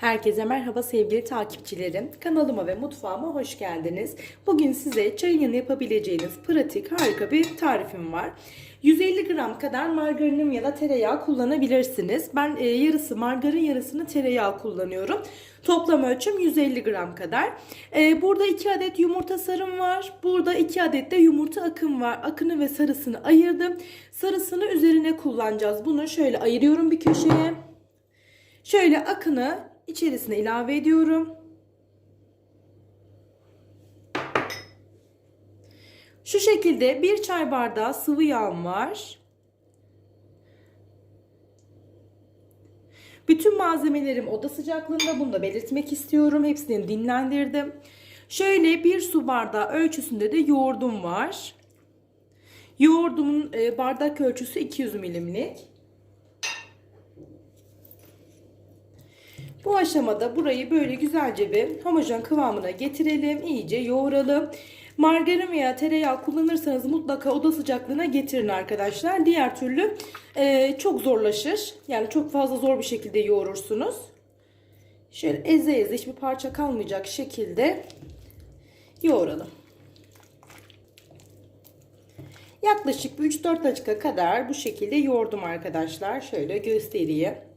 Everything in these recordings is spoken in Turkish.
Herkese merhaba sevgili takipçilerim. Kanalıma ve mutfağıma hoş geldiniz. Bugün size çayın yanı yapabileceğiniz pratik harika bir tarifim var. 150 gram kadar margarinim ya da tereyağı kullanabilirsiniz. Ben e, yarısı margarin yarısını tereyağı kullanıyorum. Toplam ölçüm 150 gram kadar. E, burada 2 adet yumurta sarım var. Burada 2 adet de yumurta akım var. Akını ve sarısını ayırdım. Sarısını üzerine kullanacağız. Bunu şöyle ayırıyorum bir köşeye. Şöyle akını içerisine ilave ediyorum. Şu şekilde bir çay bardağı sıvı yağım var. Bütün malzemelerim oda sıcaklığında bunu da belirtmek istiyorum. Hepsini dinlendirdim. Şöyle bir su bardağı ölçüsünde de yoğurdum var. Yoğurdumun e, bardak ölçüsü 200 milimlik. Bu aşamada burayı böyle güzelce bir homojen kıvamına getirelim. iyice yoğuralım. Margarin veya tereyağı kullanırsanız mutlaka oda sıcaklığına getirin arkadaşlar. Diğer türlü e, çok zorlaşır. Yani çok fazla zor bir şekilde yoğurursunuz. Şöyle eze eze hiçbir parça kalmayacak şekilde yoğuralım. Yaklaşık 3-4 dakika kadar bu şekilde yoğurdum arkadaşlar. Şöyle göstereyim.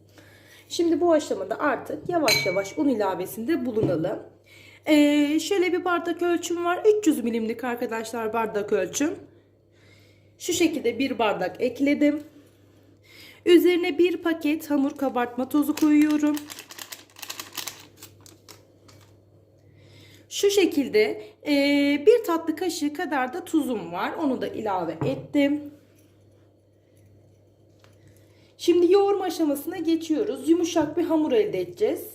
Şimdi bu aşamada artık yavaş yavaş un ilavesinde bulunalım. Ee, şöyle bir bardak ölçüm var. 300 milimlik arkadaşlar bardak ölçüm. Şu şekilde bir bardak ekledim. Üzerine bir paket hamur kabartma tozu koyuyorum. Şu şekilde e, bir tatlı kaşığı kadar da tuzum var. Onu da ilave ettim. Şimdi yoğurma aşamasına geçiyoruz. Yumuşak bir hamur elde edeceğiz.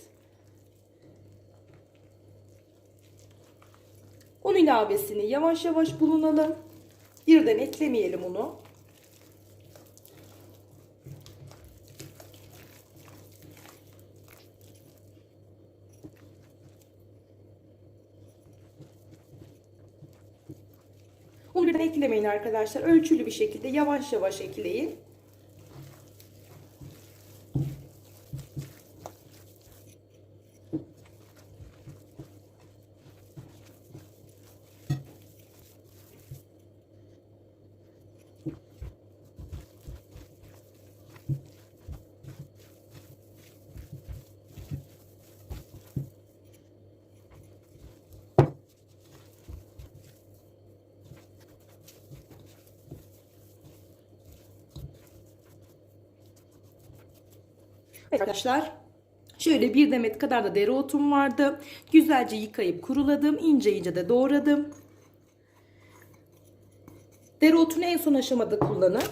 Un ilavesini yavaş yavaş bulunalım. Birden eklemeyelim unu. Unu birden eklemeyin arkadaşlar. Ölçülü bir şekilde yavaş yavaş ekleyin. Arkadaşlar şöyle bir demet kadar da dereotum vardı. Güzelce yıkayıp kuruladım. ince ince de doğradım. Dereotunu en son aşamada kullanın.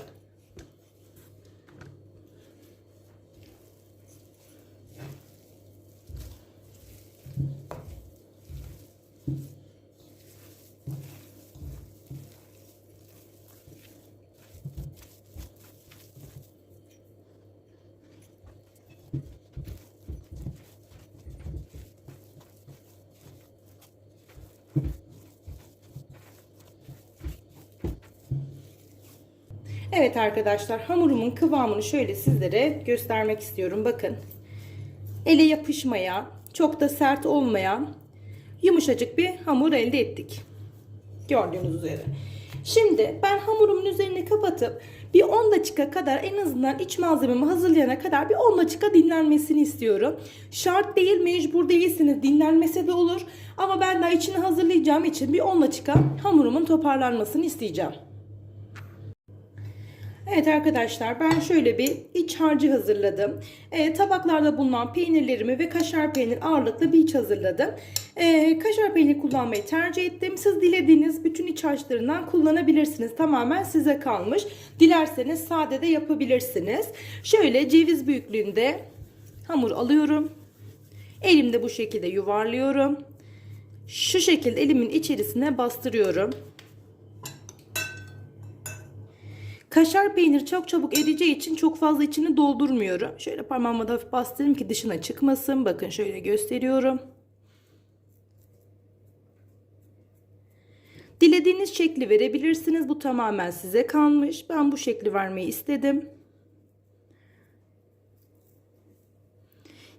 Evet arkadaşlar hamurumun kıvamını şöyle sizlere göstermek istiyorum. Bakın ele yapışmayan çok da sert olmayan yumuşacık bir hamur elde ettik. Gördüğünüz üzere. Şimdi ben hamurumun üzerini kapatıp bir 10 dakika kadar en azından iç malzememi hazırlayana kadar bir 10 dakika dinlenmesini istiyorum. Şart değil mecbur değilsiniz dinlenmese de olur. Ama ben daha içini hazırlayacağım için bir 10 dakika hamurumun toparlanmasını isteyeceğim. Evet arkadaşlar ben şöyle bir iç harcı hazırladım. E, tabaklarda bulunan peynirlerimi ve kaşar peynir ağırlıklı bir iç hazırladım. E, kaşar peynir kullanmayı tercih ettim. Siz dilediğiniz bütün iç harçlarından kullanabilirsiniz. Tamamen size kalmış. Dilerseniz sade de yapabilirsiniz. Şöyle ceviz büyüklüğünde hamur alıyorum. Elimde bu şekilde yuvarlıyorum. Şu şekilde elimin içerisine bastırıyorum. Kaşar peynir çok çabuk eriyeceği için çok fazla içini doldurmuyorum. Şöyle parmağımla da hafif bastırayım ki dışına çıkmasın. Bakın şöyle gösteriyorum. Dilediğiniz şekli verebilirsiniz. Bu tamamen size kalmış. Ben bu şekli vermeyi istedim.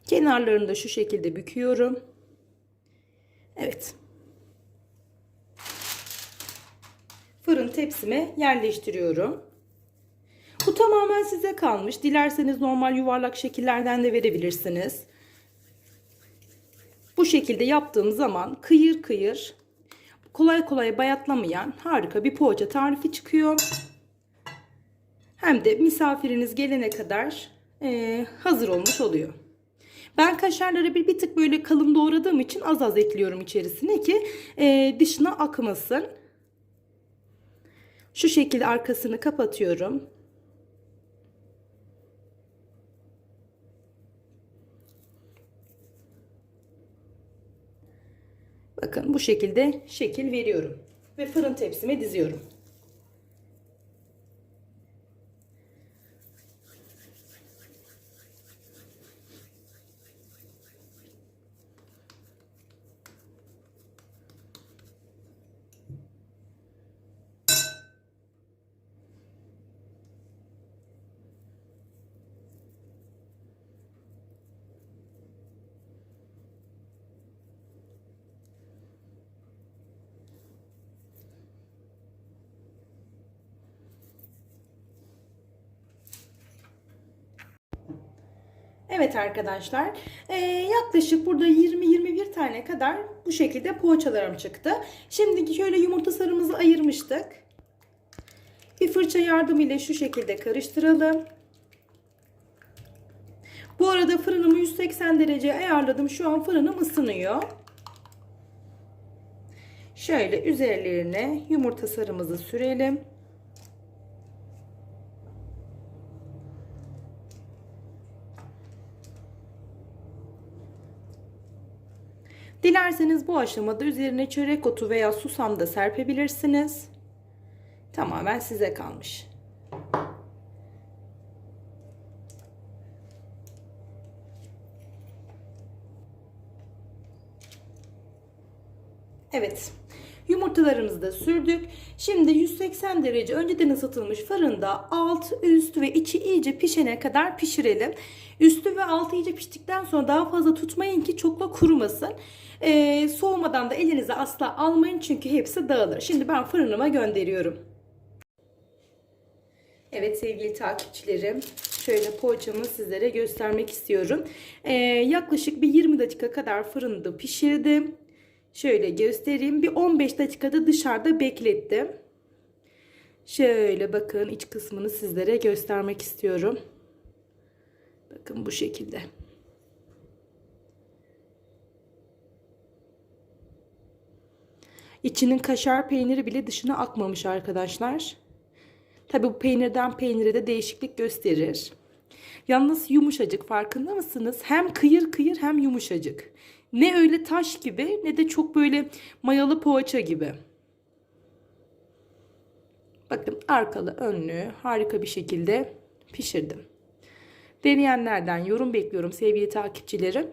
Kenarlarını da şu şekilde büküyorum. Evet. Fırın tepsime yerleştiriyorum. Tamamen size kalmış. Dilerseniz normal yuvarlak şekillerden de verebilirsiniz. Bu şekilde yaptığım zaman kıyır kıyır kolay kolay bayatlamayan harika bir poğaça tarifi çıkıyor. Hem de misafiriniz gelene kadar e, hazır olmuş oluyor. Ben kaşarları bir, bir tık böyle kalın doğradığım için az az ekliyorum içerisine ki e, dışına akmasın. Şu şekilde arkasını kapatıyorum. Bakın bu şekilde şekil veriyorum. Ve fırın tepsime diziyorum. Evet arkadaşlar ee, yaklaşık burada 20-21 tane kadar bu şekilde poğaçalarım çıktı. Şimdi şöyle yumurta sarımızı ayırmıştık. Bir fırça yardımıyla şu şekilde karıştıralım. Bu arada fırınımı 180 derece ayarladım. Şu an fırınım ısınıyor. Şöyle üzerlerine yumurta sarımızı sürelim. Dilerseniz bu aşamada üzerine çörek otu veya susam da serpebilirsiniz. Tamamen size kalmış. Evet. Yumurtalarımızı da sürdük. Şimdi 180 derece önceden ısıtılmış fırında alt, üst ve içi iyice pişene kadar pişirelim. Üstü ve altı iyice piştikten sonra daha fazla tutmayın ki çokla kurumasın. Ee, soğumadan da elinize asla almayın çünkü hepsi dağılır. Şimdi ben fırınıma gönderiyorum. Evet sevgili takipçilerim şöyle poğaçamı sizlere göstermek istiyorum. Ee, yaklaşık bir 20 dakika kadar fırında pişirdim. Şöyle göstereyim. Bir 15 dakikada dışarıda beklettim. Şöyle bakın iç kısmını sizlere göstermek istiyorum. Bakın bu şekilde. İçinin kaşar peyniri bile dışına akmamış arkadaşlar. Tabi bu peynirden peynire de değişiklik gösterir. Yalnız yumuşacık farkında mısınız? Hem kıyır kıyır hem yumuşacık. Ne öyle taş gibi ne de çok böyle mayalı poğaça gibi. Bakın arkalı önlü harika bir şekilde pişirdim. Deneyenlerden yorum bekliyorum sevgili takipçilerim.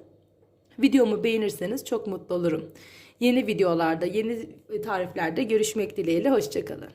Videomu beğenirseniz çok mutlu olurum. Yeni videolarda, yeni tariflerde görüşmek dileğiyle. Hoşçakalın.